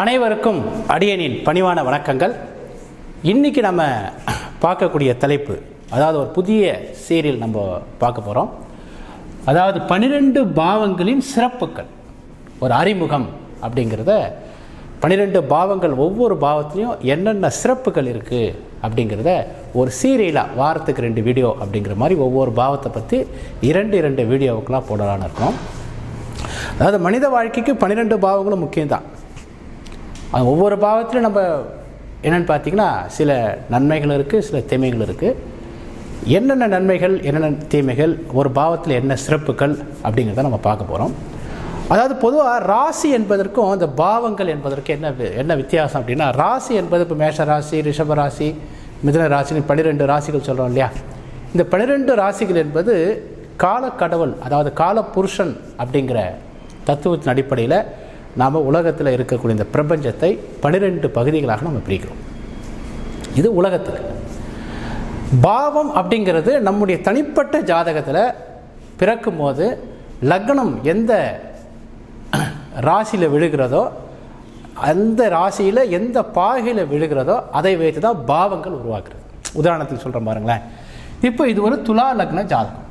அனைவருக்கும் அடியனின் பணிவான வணக்கங்கள். இன்னைக்கு நம்ம பார்க்கக்கூடிய தலைப்பு அதாவது ஒரு புதிய சீரியல் நம்ம பார்க்க போகிறோம் அதாவது பன்னிரெண்டு பாவங்களின் சிறப்புகள் ஒரு அறிமுகம் அப்படிங்கிறத பன்னிரெண்டு பாவங்கள் ஒவ்வொரு பாவத்துலேயும் என்னென்ன சிறப்புகள் இருக்குது அப்படிங்கிறத ஒரு சீரியலாக வாரத்துக்கு ரெண்டு வீடியோ அப்படிங்கிற மாதிரி ஒவ்வொரு பாவத்தை பற்றி இரண்டு இரண்டு வீடியோவுக்கெலாம் போடலான்னு இருக்கோம். அதாவது மனித வாழ்க்கைக்கு பன்னிரெண்டு பாவங்களும் முக்கியம்தான். அது ஒவ்வொரு பாவத்திலும் நம்ம என்னென்னு பார்த்தீங்கன்னா சில நன்மைகள் இருக்குது சில தீமைகள் இருக்குது என்னென்ன நன்மைகள் என்னென்ன தீமைகள் ஒரு பாவத்தில் என்ன சிறப்புகள் அப்படிங்கிறத நம்ம பார்க்க போகிறோம் அதாவது பொதுவாக ராசி என்பதற்கும் அந்த பாவங்கள் என்பதற்கு என்ன என்ன வித்தியாசம் அப்படின்னா ராசி என்பது இப்போ மேஷ ராசி ரிஷப ராசி மிதன ராசின்னு பன்னிரெண்டு ராசிகள் சொல்கிறோம் இல்லையா? இந்த பன்னிரெண்டு ராசிகள் என்பது காலக்கடவுள் அதாவது கால புருஷன் அப்படிங்கிற தத்துவத்தின் அடிப்படையில் நாம் உலகத்தில் இருக்கக்கூடிய இந்த பிரபஞ்சத்தை பனிரெண்டு பகுதிகளாக நம்ம பிரிக்கிறோம். இது உலகத்துக்கு. பாவம் அப்படிங்கிறது நம்முடைய தனிப்பட்ட ஜாதகத்தில் பிறக்கும்போது லக்னம் எந்த ராசியில் விழுகிறதோ அந்த ராசியில் எந்த பாகையில் விழுகிறதோ அதை வைத்து தான் பாவங்கள் உருவாக்குறது. உதாரணத்துக்கு சொல்கிறேன் பாருங்களேன். இப்போ இது ஒரு துலா லக்ன ஜாதகம்.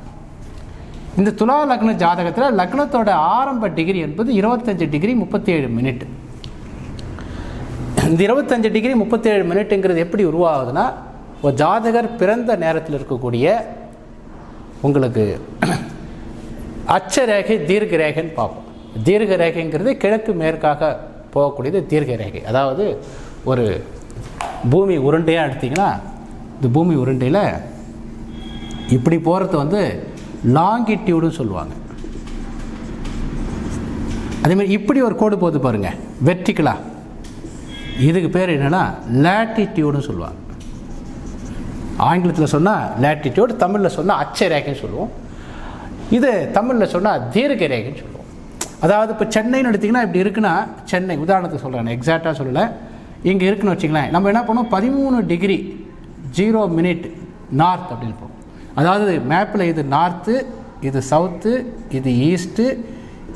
இந்த துலா லக்ன ஜாதகத்தில் லக்னத்தோட ஆரம்ப டிகிரி என்பது இருபத்தஞ்சு டிகிரி முப்பத்தேழு மினிட் இந்த இருபத்தஞ்சு டிகிரி முப்பத்தேழு மினிட்டுங்கிறது எப்படி உருவாகுதுன்னா ஒரு ஜாதகர் பிறந்த நேரத்தில் இருக்கக்கூடிய உங்களுக்கு அச்சரேகை தீர்க்க ரேகைன்னு பார்ப்போம். தீர்க்க ரேகைங்கிறது கிழக்கு மேற்காக போகக்கூடியது தீர்க்க ரேகை அதாவது ஒரு பூமி உருண்டையாக எடுத்திங்கன்னா இந்த பூமி உருண்டையில் இப்படி போகிறது வந்து லாங்கிட்யூடுன்னு சொல்லுவாங்க. அதேமாதிரி இப்படி ஒரு கோடு போகுது பாருங்கள் வெர்டிக்கலாக இதுக்கு பேர் என்னென்னா லேட்டிடியூடுன்னு சொல்லுவாங்க. ஆங்கிலத்தில் சொன்னால் லேட்டிடியூடு தமிழில் சொன்னால் அச்சரேகைன்னு சொல்லுவோம். இது தமிழில் சொன்னால் தீர்க்க ரேகைன்னு சொல்லுவோம். அதாவது இப்போ சென்னைன்னு எடுத்திங்கன்னா இப்படி இருக்குன்னா சென்னை உதாரணத்துக்கு சொல்கிறேன் எக்ஸாக்டாக சொல்லலை. இங்கே இருக்குன்னு வச்சுங்களேன் நம்ம என்ன பண்ணுவோம்? பதிமூணு டிகிரி ஜீரோ மினிட் நார்த் அப்படின்னு போகும் அதாவது மேப்பில் இது நார்த்து இது சவுத்து இது ஈஸ்ட்டு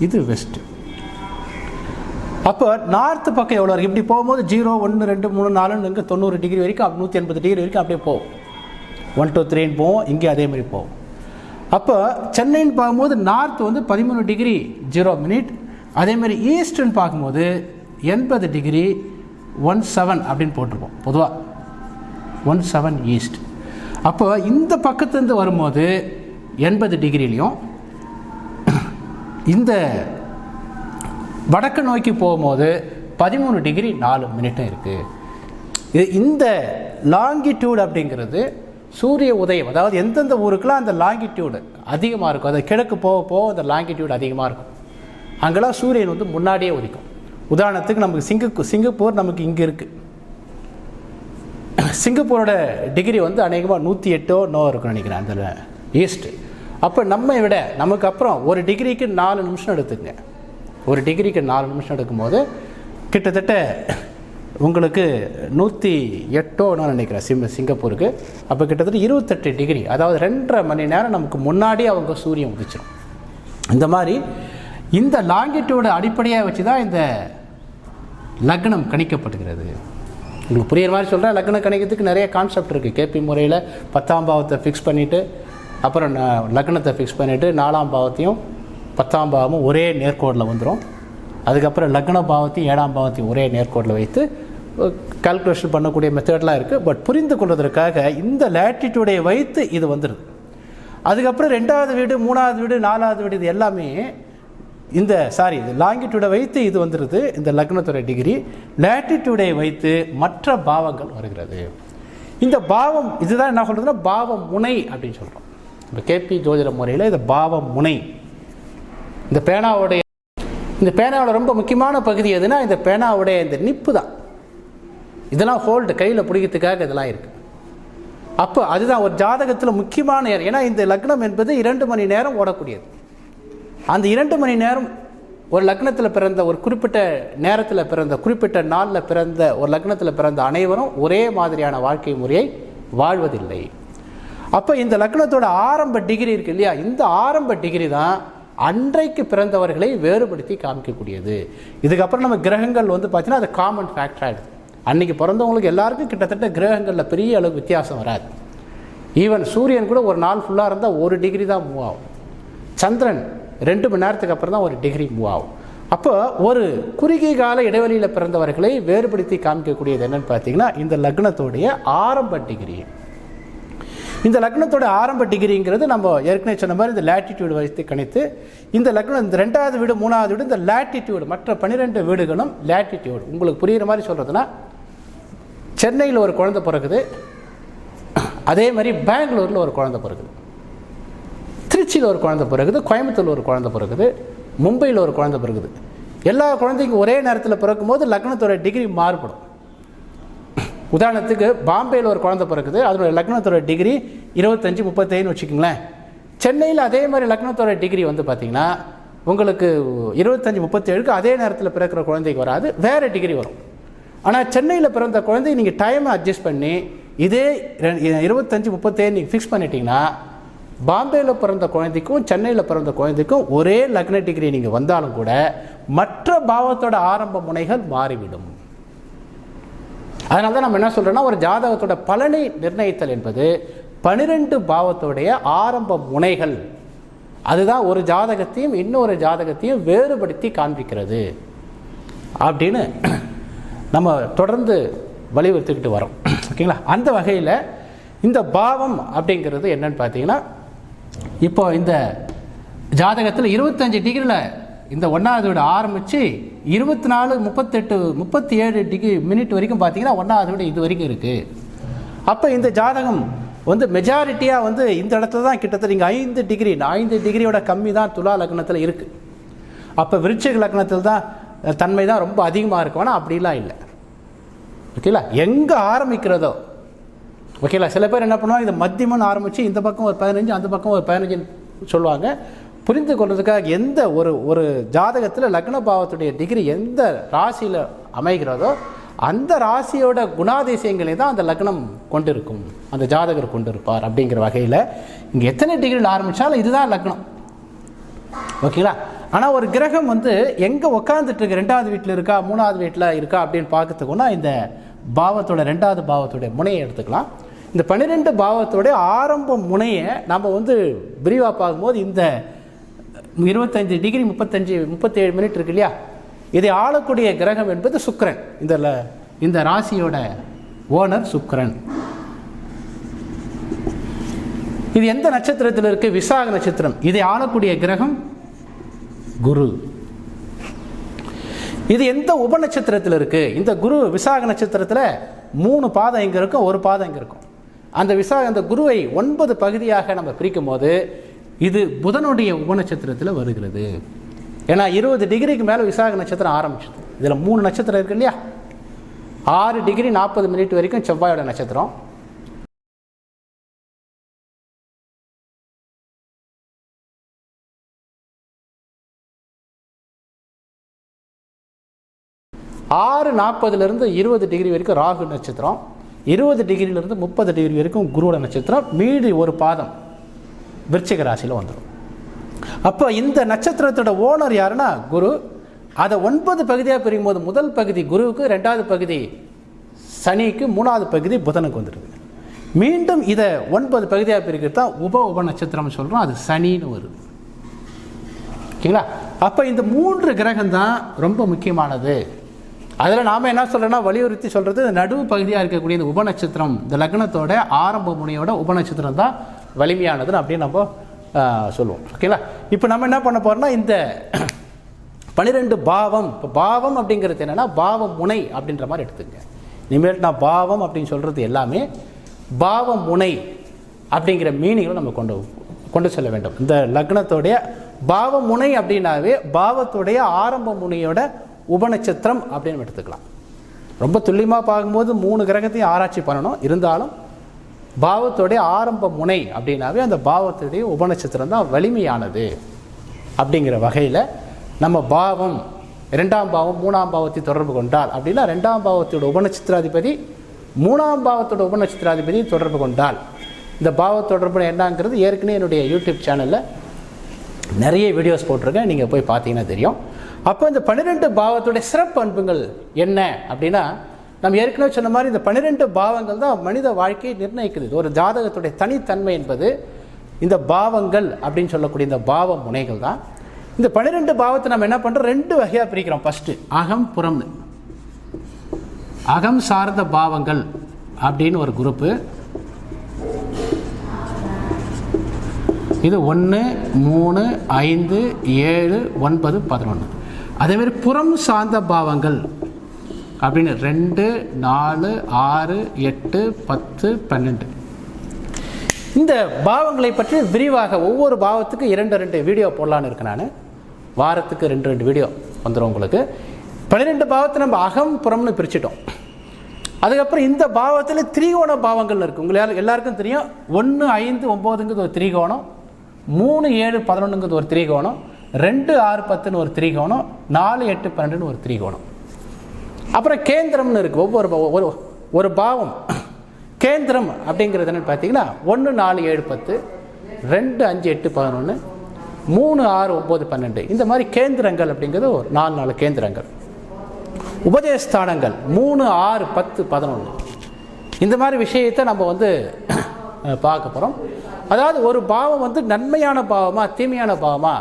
இது வெஸ்ட்டு அப்போ நார்த்து பக்கம் எவ்வளோ இருக்குது இப்படி போகும்போது ஜீரோ ஒன்று ரெண்டு மூணு நாலுன்னு இங்கே தொண்ணூறு டிகிரி வரைக்கும் நூற்றி எண்பது டிகிரி வரைக்கும் அப்படியே போகும். ஒன் டூ த்ரீன்னு போவோம் இங்கே அதே மாதிரி போகும். அப்போ சென்னைன்னு பார்க்கும்போது நார்த் வந்து பதிமூணு டிகிரி ஜீரோ மினிட் அதேமாதிரி ஈஸ்ட்டுன்னு பார்க்கும்போது எண்பது டிகிரி ஒன் செவன் அப்படின்னு போட்டிருப்போம். பொதுவாக ஒன் செவன் ஈஸ்ட் அப்போ இந்த பக்கத்துலேருந்து வரும்போது எண்பது டிகிரிலையும் இந்த வடக்கு நோக்கி போகும்போது பதிமூணு டிகிரி நாலு மினிட்டும் இருக்குது இது இந்த லாங்கிடியூடு அப்படிங்கிறது சூரிய உதயம் அதாவது எந்தெந்த ஊருக்கெலாம் அந்த லாங்கிடியூடு அதிகமாக இருக்கும் அது கிழக்கு போக போக அந்த லாங்கிடியூடு அதிகமாக இருக்கும். அங்கெல்லாம் சூரியன் வந்து முன்னாடியே உதிக்கும். உதாரணத்துக்கு நமக்கு சிங்கு சிங்கப்பூர் நமக்கு இங்கே இருக்குது சிங்கப்பூரோட டிகிரி வந்து அநேகமாக நூற்றி எட்டோ நோ இருக்குன்னு நினைக்கிறேன் அந்த ஈஸ்ட் அப்போ நம்ம விட நமக்கு அப்புறம் ஒரு டிகிரிக்கு நாலு நிமிஷம் எடுத்துங்க. ஒரு டிகிரிக்கு நாலு நிமிஷம் எடுக்கும்போது கிட்டத்தட்ட உங்களுக்கு நூற்றி எட்டோன்னு நினைக்கிறேன் சிம் சிங்கப்பூருக்கு. அப்போ கிட்டத்தட்ட இருபத்தெட்டு டிகிரி அதாவது ரெண்டரை மணி நேரம் நமக்கு முன்னாடி அவங்க சூரியன் உதிச்சிடும் இந்த மாதிரி இந்த லாங்கிட்யூட அடிப்படையாக வச்சு தான் இந்த லக்னம் கணிக்கப்படுகிறது. உங்களுக்கு புரியுற மாதிரி சொல்கிறேன் லக்ன கணிக்கிறதுக்கு நிறைய கான்செப்ட் இருக்குது கேபி முறையில் பத்தாம் பாவத்தை ஃபிக்ஸ் பண்ணிவிட்டு அப்புறம் ந- லக்னத்தை ஃபிக்ஸ் பண்ணிவிட்டு நாலாம் பாவத்தையும் பத்தாம் பாவமும் ஒரே நேர்கோடில் வந்துடும் அதுக்கப்புறம் லக்ன பாவத்தையும் ஏழாம் பாவத்தையும் ஒரே நேர்கோடில் வைத்து கால்குலேஷன் பண்ணக்கூடிய மெத்தட்லாம் இருக்குது பட் புரிந்து கொள்வதற்காக இந்த லேட்டிடியூடை வைத்து இது வந்துடுது அதுக்கப்புறம் ரெண்டாவது வீடு மூணாவது வீடு நாலாவது வீடு இது எல்லாமே இந்த சாரி இது லாங்கிடியூடை வைத்து இது வந்துடுது இந்த லக்னத்துடைய டிகிரி லேட்டிடியூடை வைத்து மற்ற பாவங்கள் வருகிறது. இந்த பாவம் இதுதான் என்ன சொல்கிறதுன்னா பாவ முனை அப்படின்னு சொல்கிறோம் இப்போ கேபி ஜோதிட முறையில் இந்த பாவ முனை. இந்த பேனாவுடைய இந்த பேனாவோட ரொம்ப முக்கியமான பகுதி எதுனா இந்த பேனாவுடைய இந்த நிப்பு தான். இதெல்லாம் ஹோல்டு கையில் பிடிக்கிறதுக்காக இதெல்லாம் இருக்குது அப்போ அதுதான் ஒரு ஜாதகத்தில் முக்கியமான நேரம் ஏன்னா இந்த லக்னம் என்பது இரண்டு மணி நேரம் ஓடக்கூடியது. அந்த இரண்டு மணி நேரம் ஒரு லக்னத்தில் பிறந்த ஒரு குறிப்பிட்ட நேரத்தில் பிறந்த குறிப்பிட்ட நாளில் பிறந்த ஒரு லக்னத்தில் பிறந்த அனைவரும் ஒரே மாதிரியான வாழ்க்கை முறையை வாழ்வதில்லை. அப்போ இந்த லக்னத்தோட ஆரம்ப டிகிரி இருக்கு இல்லையா? இந்த ஆரம்ப டிகிரி தான் அன்றைக்கு பிறந்தவர்களை வேறுபடுத்தி காமிக்கக்கூடியது. இதுக்கப்புறம் நம்ம கிரகங்கள் வந்து பார்த்தீங்கன்னா அது காமன் ஃபேக்டர் ஆகிடுது அன்றைக்கி பிறந்தவங்களுக்கு எல்லாருக்கும் கிட்டத்தட்ட கிரகங்களில் பெரிய அளவு வித்தியாசம் வராது. ஈவன் சூரியன் கூட ஒரு நாள் ஃபுல்லாக இருந்தால் ஒரு டிகிரி தான் மூவ் ஆகும். சந்திரன் ரெண்டு மணி நேரத்துக்கு அப்புறம் தான் ஒரு டிகிரி மூவ் ஆகும். அப்போ ஒரு குறுகிய கால இடைவெளியில் பிறந்தவர்களை வேறுபடுத்தி காமிக்கக்கூடியது என்னன்னு பார்த்தீங்கன்னா இந்த லக்னத்தோடைய ஆரம்ப டிகிரி இந்த லக்னத்தோட ஆரம்ப டிகிரிங்கிறது நம்ம ஏற்கனவே சொன்ன மாதிரி இந்த லேட்டிடியூடு வைத்து கணித்து இந்த லக்னம் இந்த ரெண்டாவது வீடு மூணாவது வீடு இந்த லேட்டிடியூடு மற்ற பன்னிரெண்டு வீடுகளும் லேட்டிடியூடு உங்களுக்கு புரிகிற மாதிரி சொல்கிறதுனா சென்னையில் ஒரு குழந்தை பிறகுது அதே மாதிரி பெங்களூரில் ஒரு குழந்தை பிறகுது திருச்சியில் ஒரு குழந்தை பிறகுது கோயம்புத்தூரில் ஒரு குழந்தை பிறகுது மும்பையில் ஒரு குழந்தை பிறகுது. எல்லா குழந்தைக்கும் ஒரே நேரத்தில் பிறக்கும் போது லக்னத்தோட டிகிரி மாறுபடும். உதாரணத்துக்கு பாம்பேயில் ஒரு குழந்தை பிறக்குது அதோட லக்னத்தோட டிகிரி இருபத்தஞ்சி முப்பத்தேன்னு வச்சுக்கோங்களேன். சென்னையில் அதே மாதிரி லக்னத்தோட டிகிரி வந்து பார்த்திங்கன்னா உங்களுக்கு இருபத்தஞ்சி முப்பத்தேழுக்கு அதே நேரத்தில் பிறக்கிற குழந்தைக்கு வராது வேறு டிகிரி வரும். ஆனால் சென்னையில் பிறந்த குழந்தை நீங்கள் டைமை அட்ஜஸ்ட் பண்ணி இதே இருபத்தஞ்சி முப்பத்தேழு நீங்கள் ஃபிக்ஸ் பண்ணிட்டீங்கன்னா பாம்பேயில் பிறந்த குழந்தைக்கும் சென்னையில் பிறந்த குழந்தைக்கும் ஒரே லக்ன டிகிரி நீங்கள் வந்தாலும் கூட மற்ற பாவத்தோட ஆரம்ப முனைகள் மாறிவிடும். அதனால தான் நம்ம என்ன சொல்கிறோன்னா ஒரு ஜாதகத்தோட பலனை நிர்ணயித்தல் என்பது பனிரெண்டு பாவத்தோடைய ஆரம்ப முனைகள். அதுதான் ஒரு ஜாதகத்தையும் இன்னொரு ஜாதகத்தையும் வேறுபடுத்தி காண்பிக்கிறது. அப்படின்னு நம்ம தொடர்ந்து வலியுறுத்திக்கிட்டு வரோம். ஓகேங்களா? அந்த வகையில் இந்த பாவம் அப்படிங்கிறது என்னன்னு பார்த்தீங்கன்னா இப்போ இந்த ஜாதகத்தில் இருபத்தஞ்சு டிகிரியில் இந்த ஒன்றாவது வீடு ஆரம்பித்து இருபத்தி நாலு முப்பத்தெட்டு முப்பத்தி ஏழு டிகிரி மினிட் வரைக்கும் பார்த்தீங்கன்னா ஒன்றாவது வீடு இது வரைக்கும் இருக்குது அப்போ இந்த ஜாதகம் வந்து மெஜாரிட்டியாக வந்து இந்த இடத்துல தான் கிட்டத்தட்ட இங்கே ஐந்து டிகிரி ஐந்து டிகிரியோட கம்மி தான் துலா லக்னத்தில் இருக்குது அப்போ விருச்சிக லக்னத்தில் தான் தன்மை தான் ரொம்ப அதிகமாக இருக்கும் ஆனால் அப்படிலாம் இல்லை. ஓகேங்களா எங்கே ஆரம்பிக்கிறதோ ஓகேங்களா சில பேர் என்ன பண்ணுவாங்க இதை மத்தியமன்னு ஆரம்பித்து இந்த பக்கம் ஒரு பதினஞ்சு அந்த பக்கம் ஒரு பதினஞ்சுன்னு சொல்லுவாங்க. புரிந்து கொள்றதுக்காக எந்த ஒரு ஒரு ஜாதகத்தில் லக்ன பாவத்துடைய டிகிரி எந்த ராசியில் அமைகிறதோ அந்த ராசியோட குணாதிசயங்களை தான் அந்த லக்னம் கொண்டிருக்கும். அந்த ஜாதகர் கொண்டிருப்பார் அப்படிங்கிற வகையில் இங்கே எத்தனை டிகிரியில் ஆரம்பித்தாலும் இதுதான் லக்னம். ஓகேங்களா ஆனால் ஒரு கிரகம் வந்து எங்கே உட்காந்துட்டு ரெண்டாவது வீட்டில் இருக்கா மூணாவது வீட்டில் இருக்கா அப்படின்னு பார்க்கறதுக்குன்னா இந்த பாவத்தோட ரெண்டாவது பாவத்துடைய முனையை எடுத்துக்கலாம். இந்த பன்னிரெண்டு பாவத்தோடைய ஆரம்ப முனையை நம்ம வந்து விரிவாக பார்க்கும்போது இந்த இருபத்தஞ்சு டிகிரி முப்பத்தஞ்சு முப்பத்தேழு மினிட் இருக்கு இல்லையா? இதை ஆளக்கூடிய கிரகம் என்பது சுக்கரன். இந்த இந்த ராசியோட ஓனர் சுக்கரன். இது எந்த நட்சத்திரத்தில் இருக்கு? விசாக நட்சத்திரம். இதை ஆளக்கூடிய கிரகம் குரு. இது எந்த உப நட்சத்திரத்தில் இருக்கு? இந்த குரு விசாக நட்சத்திரத்தில் மூணு பாதம் இங்கே இருக்கும்? ஒரு பாதம் இங்கே இருக்கும்? அந்த விசாக அந்த குருவை ஒன்பது பகுதியாக நம்ம பிரிக்கும் போது இது புதனுடைய உப நட்சத்திரத்தில் வருகிறது. ஏன்னா இருபது டிகிரிக்கு மேலே விசாக நட்சத்திரம் ஆரம்பிச்சது. இதில் மூணு நட்சத்திரம் இருக்கு இல்லையா? ஆறு டிகிரி நாற்பது மினிட் வரைக்கும் செவ்வாயோட நட்சத்திரம். ஆறு நாற்பதுலேருந்து இருபது டிகிரி வரைக்கும் ராகு நட்சத்திரம். இருபது டிகிரியிலிருந்து முப்பது டிகிரி வரைக்கும் குருவோட நட்சத்திரம் மீதி ஒரு பாதம் விருச்சிக ராசியில் வந்துடும் அப்போ இந்த நட்சத்திரத்தோட ஓனர் யாருன்னா குரு. அதை ஒன்பது பகுதியாக பிரியும் போது முதல் பகுதி குருவுக்கு ரெண்டாவது பகுதி சனிக்கு மூணாவது பகுதி புதனுக்கு வந்துடுது மீண்டும் இதை ஒன்பது பகுதியாக பிரிக்கிறது தான் உப உப நட்சத்திரம் சொல்கிறோம் அது சனின்னு வருது. ஓகேங்களா? அப்போ இந்த மூன்று கிரகம் தான் ரொம்ப முக்கியமானது. அதில் நாம் என்ன சொல்கிறோன்னா வலியுறுத்தி சொல்கிறது நடுவு பகுதியாக இருக்கக்கூடிய இந்த உபநட்சத்திரம் இந்த லக்னத்தோட ஆரம்ப முனையோட உபநட்சத்திரம் தான் வலிமையானதுன்னு அப்படின்னு நம்ம சொல்லுவோம். ஓகேங்களா இப்போ நம்ம என்ன பண்ண போகிறோம்னா இந்த பன்னிரெண்டு பாவம் இப்போ பாவம் அப்படிங்கிறது என்னென்னா பாவ முனை அப்படின்ற மாதிரி எடுத்துங்க இனிமேல் நான் பாவம் அப்படின்னு சொல்கிறது எல்லாமே பாவ முனை அப்படிங்கிற மீனிங்கில் நம்ம கொண்டு கொண்டு செல்ல வேண்டும். இந்த லக்னத்தோடைய பாவ முனை அப்படின்னாவே பாவத்துடைய ஆரம்ப முனையோட உபநட்சத்திரம் அப்படின்னு எடுத்துக்கலாம். ரொம்ப துல்லியமாக பார்க்கும்போது மூணு கிரகத்தையும் ஆராய்ச்சி பண்ணணும். இருந்தாலும் பாவத்துடைய ஆரம்ப முனை அப்படின்னாவே அந்த பாவத்துடைய உபநட்சத்திரம் தான் வலிமையானது அப்படிங்கிற வகையில் நம்ம பாவம் ரெண்டாம் பாவம் மூணாம் பாவத்தை தொடர்பு கொண்டால் அப்படின்னா ரெண்டாம் பாவத்தோட உபநட்சத்திராதிபதி மூணாம் பாவத்தோட உபநட்சத்திராதிபதி தொடர்பு கொண்டால். இந்த பாவ தொடர்பு என்னங்கிறது ஏற்கனவே என்னுடைய யூடியூப் சேனலில் நிறைய வீடியோஸ் போட்டிருக்கேன். நீங்கள் போய் பார்த்தீங்கன்னா தெரியும். அப்போ இந்த பன்னிரெண்டு பாவத்துடைய சிறப்பு அன்புகள் என்ன அப்படின்னா நம்ம ஏற்கனவே சொன்ன மாதிரி இந்த பன்னிரெண்டு பாவங்கள் தான் மனித வாழ்க்கையை நிர்ணயிக்குது ஒரு ஜாதகத்துடைய தனித்தன்மை என்பது இந்த பாவங்கள் அப்படின்னு சொல்லக்கூடிய இந்த பாவ முனைகள் தான். இந்த பன்னிரெண்டு பாவத்தை நம்ம என்ன பண்ணுறோம் ரெண்டு வகையாக பிரிக்கிறோம். ஃபஸ்ட்டு அகம் புறம்னு. அகம் சார்ந்த பாவங்கள் அப்படின்னு ஒரு குரூப்பு. இது ஒன்று மூணு ஐந்து ஏழு ஒன்பது பதினொன்று அதேமாரி புறம் சார்ந்த பாவங்கள் அப்படின்னு ரெண்டு நாலு ஆறு எட்டு பத்து பன்னெண்டு. இந்த பாவங்களை பற்றி விரிவாக ஒவ்வொரு பாவத்துக்கு இரண்டு ரெண்டு வீடியோ போடலான்னு இருக்கேன் நான். வாரத்துக்கு ரெண்டு ரெண்டு வீடியோ வந்துடும் உங்களுக்கு. பன்னிரெண்டு பாவத்தை நம்ம அகம் புறம்னு பிரிச்சிட்டோம். அதுக்கப்புறம் இந்த பாவத்தில் திரிகோண பாவங்கள் இருக்குது உங்களால் எல்லாருக்கும் தெரியும். ஒன்று ஐந்து ஒம்போதுங்கிறது ஒரு திரிகோணம். மூணு ஏழு பதினொன்றுங்கிறது ஒரு திரிகோணம். ரெண்டு ஆறு பத்துன்னு ஒரு திரிகோணம் நாலு எட்டு பன்னெண்டுன்னு ஒரு திரிகோணம். அப்புறம் கேந்திரம்னு இருக்குது ஒவ்வொரு பா- ஒரு ஒரு பாவம். கேந்திரம் அப்படிங்கிறது என்னன்னு பார்த்தீங்கன்னா ஒன்று நாலு ஏழு பத்து ரெண்டு அஞ்சு எட்டு பதினொன்று மூணு ஆறு ஒம்பது பன்னெண்டு. இந்த மாதிரி கேந்திரங்கள் அப்படிங்கிறது ஒரு நாலு நாலு கேந்திரங்கள். உபதேஸ்தானங்கள் மூணு ஆறு பத்து பதினொன்று இந்த மாதிரி விஷயத்தை நம்ம வந்து பார்க்க போகிறோம் அதாவது ஒரு பாவம் வந்து நன்மையான பாவமா தீமையான பாவமா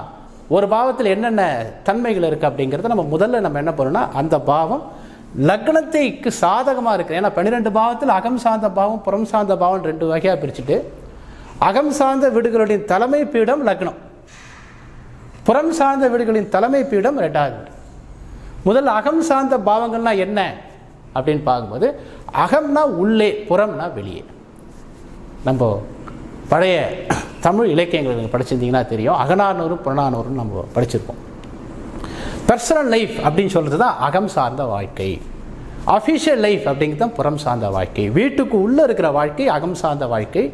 ஒரு பாவத்தில் என்னென்ன தன்மைகள் இருக்குது அப்படிங்கிறத நம்ம முதல்ல நம்ம என்ன பண்ணணும்னா அந்த பாவம் லக்னத்தைக்கு சாதகமாக இருக்குது ஏன்னா பன்னிரெண்டு பாவத்தில் அகம் சார்ந்த பாவம் புறம் சார்ந்த பாவம் ரெண்டு வகையாக பிரிச்சுட்டு அகம் சார்ந்த வீடுகளுடைய தலைமை பீடம் லக்னம். புறம் சார்ந்த வீடுகளின் தலைமை பீடம் ரெண்டாவது வீடு. அகம் சார்ந்த பாவங்கள்னா என்ன அப்படின்னு பார்க்கும்போது அகம்னா உள்ளே புறம்னா வெளியே. நம்ம பழைய தமிழ் இலக்கியங்கள் நீங்கள் படிச்சிருந்தீங்கன்னா தெரியும். அகநானூறு புறநானூறும் நம்ம படிச்சிருப்போம். பர்சனல் லைஃப் அப்படின்னு சொல்கிறது தான் அகம் சார்ந்த வாழ்க்கை. அஃபிஷியல் லைஃப் அப்படிங்கிறது தான் புறம் சார்ந்த வாழ்க்கை. வீட்டுக்கு உள்ளே இருக்கிற வாழ்க்கை அகம் சார்ந்த வாழ்க்கை.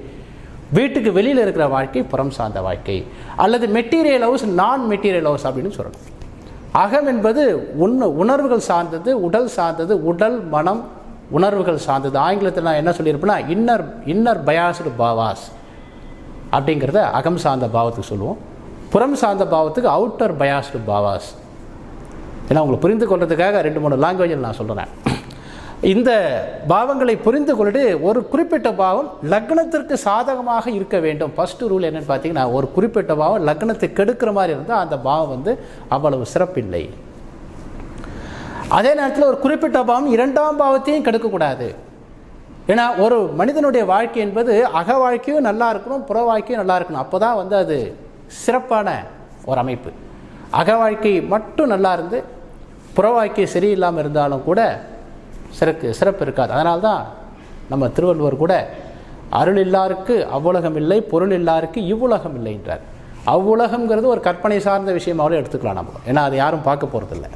வீட்டுக்கு வெளியில் இருக்கிற வாழ்க்கை புறம் சார்ந்த வாழ்க்கை. அல்லது மெட்டீரியல் ஹவுஸ் நான் மெட்டீரியல் ஹவுஸ் அப்படின்னு சொல்லணும். அகம் என்பது உண உணர்வுகள் சார்ந்தது உடல் சார்ந்தது உடல் மனம் உணர்வுகள் சார்ந்தது. ஆங்கிலத்தில் நான் என்ன சொல்லியிருப்பேன்னா இன்னர் இன்னர் பயாஸ்டு பாவாஸ் அப்படிங்கிறத அகம் சார்ந்த பாவத்துக்கு சொல்லுவோம். புறம் சார்ந்த பாவத்துக்கு அவுட்டர் பயாஸ்டு பாவாஸ் ஏன்னா உங்களை புரிந்து கொள்றதுக்காக ரெண்டு மூணு லாங்குவேஜில் நான் சொல்கிறேன் இந்த பாவங்களை புரிந்து கொள்ளிட்டு ஒரு குறிப்பிட்ட பாவம் லக்னத்திற்கு சாதகமாக இருக்க வேண்டும். ஃபஸ்ட்டு ரூல் என்னென்னு பார்த்தீங்கன்னா ஒரு குறிப்பிட்ட பாவம் லக்னத்தை கெடுக்கிற மாதிரி இருந்தால் அந்த பாவம் வந்து அவ்வளவு சிறப்பில்லை. அதே நேரத்தில் ஒரு குறிப்பிட்ட பாவம் இரண்டாம் பாவத்தையும் கெடுக்கக்கூடாது. ஏன்னா ஒரு மனிதனுடைய வாழ்க்கை என்பது அக வாழ்க்கையும் நல்லா இருக்கணும் புற வாழ்க்கையும் நல்லா இருக்கணும். அப்போ தான் வந்து அது சிறப்பான ஒரு அமைப்பு. அக வாழ்க்கை மட்டும் நல்லா இருந்து புற வாழ்க்கை சரியில்லாமல் இருந்தாலும் கூட சிறப்பு சிறப்பு இருக்காது. அதனால தான் நம்ம திருவள்ளுவர் கூட அருள் இல்லாருக்கு அவ்வுலகம் இல்லை பொருள் இல்லாருக்கு இவ்வுலகம் இல்லைன்றார் அவ்வுலகம்ங்கிறது ஒரு கற்பனை சார்ந்த விஷயமாவும் எடுத்துக்கலாம் நம்ம. ஏன்னா அதை யாரும் பார்க்க போகிறதில்ல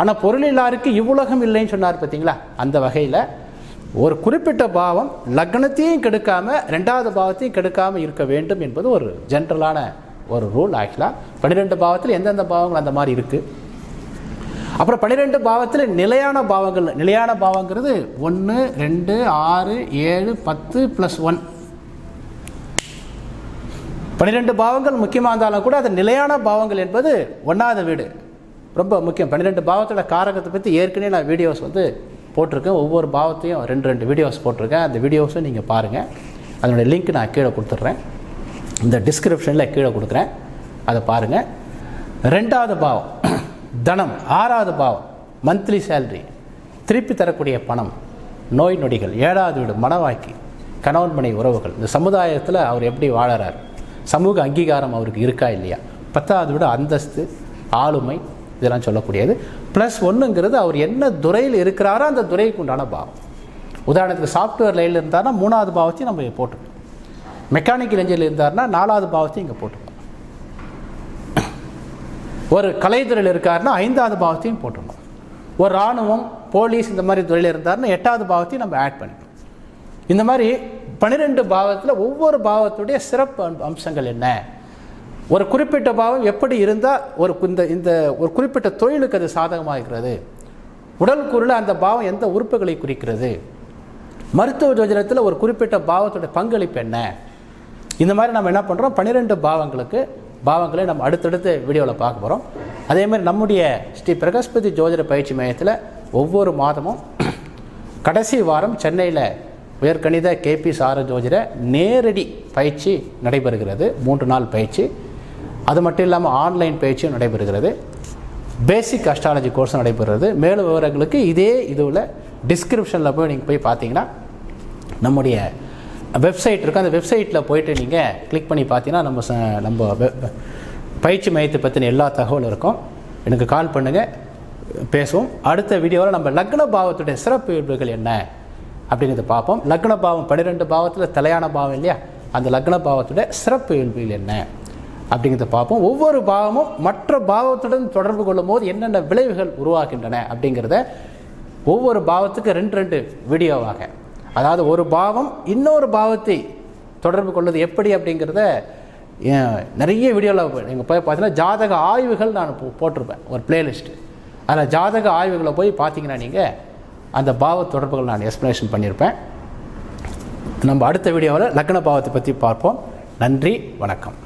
ஆனால் பொருள் இல்லாருக்கு இவ்வுலகம் இல்லைன்னு சொன்னார் பார்த்தீங்களா அந்த வகையில் ஒரு குறிப்பிட்ட பாவம் லக்னத்தையும் கெடுக்காமல் ரெண்டாவது பாவத்தையும் கெடுக்காமல் இருக்க வேண்டும் என்பது ஒரு ஜென்ரலான ஒரு ரூல் ஆக்சுவலாக பன்னிரெண்டு பாவத்தில் எந்தெந்த பாவங்கள் அந்த மாதிரி இருக்குது அப்புறம் பன்னிரெண்டு பாவத்தில் நிலையான பாவங்கள் நிலையான பாவங்கிறது ஒன்று ரெண்டு ஆறு ஏழு பத்து ப்ளஸ் ஒன் பன்னிரெண்டு பாவங்கள் முக்கியமாக இருந்தாலும் கூட அது நிலையான பாவங்கள் என்பது ஒன்றாவது வீடு. ரொம்ப முக்கியம். பன்னிரெண்டு பாவத்தோட காரகத்தை பற்றி ஏற்கனவே நான் வீடியோஸ் வந்து போட்டிருக்கேன். ஒவ்வொரு பாவத்தையும் ரெண்டு ரெண்டு வீடியோஸ் போட்டிருக்கேன். அந்த வீடியோஸும் நீங்கள் பாருங்கள் அதனுடைய லிங்க் நான் கீழே கொடுத்துட்றேன். இந்த டிஸ்கிரிப்ஷனில் கீழே கொடுக்குறேன். அதை பாருங்கள் ரெண்டாவது பாவம் தனம். ஆறாவது பாவம் மந்த்லி சேல்ரி திருப்பி தரக்கூடிய பணம் நோய் நொடிகள். ஏழாவது வீடு மனவாக்கி. கணவன் மனை உறவுகள். இந்த சமுதாயத்தில் அவர் எப்படி வாழறார்? சமூக அங்கீகாரம் அவருக்கு இருக்கா இல்லையா? பத்தாவது விட அந்தஸ்து ஆளுமை இதெல்லாம் சொல்லக்கூடியது. ப்ளஸ் ஒன்றுங்கிறது அவர் என்ன துறையில் இருக்கிறாரோ அந்த துறைக்கு உண்டான பாவம். உதாரணத்துக்கு சாஃப்ட்வேர் லைனில் இருந்தார்னா மூணாவது பாவத்தையும் நம்ம போட்டுக்கணும். மெக்கானிக்கல் இன்ஜினியர் இருந்தார்னா நாலாவது பாவத்தையும் இங்கே போட்டுக்கணும். ஒரு கலைத்துறையில் இருக்காருன்னா ஐந்தாவது பாவத்தையும் போட்டுக்கணும். ஒரு இராணுவம் போலீஸ் இந்த மாதிரி துறையில் இருந்தாருன்னா எட்டாவது பாவத்தையும் நம்ம ஆட் பண்ணிக்கணும். இந்த மாதிரி பன்னிரெண்டு பாவத்தில் ஒவ்வொரு பாவத்துடைய சிறப்பு அம்சங்கள் என்ன? ஒரு குறிப்பிட்ட பாவம் எப்படி இருந்தால் ஒரு கு- இந்த இந்த ஒரு குறிப்பிட்ட தொழிலுக்கு அது சாதகமாக இருக்கிறது உடல் கூறில் அந்த பாவம் எந்த உறுப்புகளை குறிக்கிறது? மருத்துவ ஜோஜனத்தில் ஒரு குறிப்பிட்ட பாவத்துடைய பங்களிப்பு என்ன? இந்த மாதிரி நம்ம என்ன பண்ணுறோம் பன்னிரெண்டு பாவங்களுக்கு பாவங்களை நம்ம அடுத்தடுத்து வீடியோவில் பார்க்க போகிறோம் அதேமாதிரி நம்முடைய ஸ்ரீ பிரகஸ்பதி ஜோதிட பயிற்சி மையத்தில் ஒவ்வொரு மாதமும் கடைசி வாரம் சென்னையில் உயர்கணித கேபி சார ஜோதிட நேரடி பயிற்சி நடைபெறுகிறது. மூன்று நாள் பயிற்சி. அது மட்டும் இல்லாமல் ஆன்லைன் பயிற்சியும் நடைபெறுகிறது. பேசிக் அஸ்ட்ராலஜி கோர்ஸும் நடைபெறுகிறது. மேலும் விவரங்களுக்கு இதே இதுவில் டிஸ்கிரிப்ஷனில் போய் நீங்கள் போய் பார்த்தீங்கன்னா நம்முடைய வெப்சைட் இருக்குது அந்த வெப்சைட்டில் போயிட்டு நீங்கள் கிளிக் பண்ணி பார்த்தீங்கன்னா நம்ம ச- நம்ம பயிற்சி மையத்தை பற்றின எல்லா தகவலும் இருக்கும். எனக்கு கால் பண்ணுங்கள் பேசுவோம். அடுத்த வீடியோவில் நம்ம லக்ன பாவத்துடைய சிறப்பு இயல்புகள் என்ன அப்படிங்கிறத பார்ப்போம். லக்ன பாவம் பன்னிரெண்டு பாவத்தில் தலையான பாவம் இல்லையா? அந்த லக்ன பாவத்துடைய சிறப்பு இயல்புகள் என்ன? அப்படிங்கிறத பார்ப்போம். ஒவ்வொரு பாவமும் மற்ற பாவத்துடன் தொடர்பு கொள்ளும் போது என்னென்ன விளைவுகள் உருவாகின்றன அப்படிங்கிறத ஒவ்வொரு பாவத்துக்கு ரெண்டு ரெண்டு வீடியோவாக. அதாவது ஒரு பாவம் இன்னொரு பாவத்தை தொடர்பு கொள்வது எப்படி அப்படிங்கிறத நிறைய வீடியோவில் நீங்கள் போய் பார்த்தீங்கன்னா ஜாதக ஆய்வுகள் நான் போ- போட்டிருப்பேன். ஒரு பிளேலிஸ்ட்டு அதில் ஜாதக ஆய்வுகளை போய் பார்த்தீங்கன்னா நீங்கள் அந்த பாவ தொடர்புகள் நான் எக்ஸ்ப்ளனேஷன் பண்ணியிருப்பேன். நம்ம அடுத்த வீடியோவில் லக்ன பாவத்தை பற்றி பார்ப்போம். நன்றி வணக்கம்.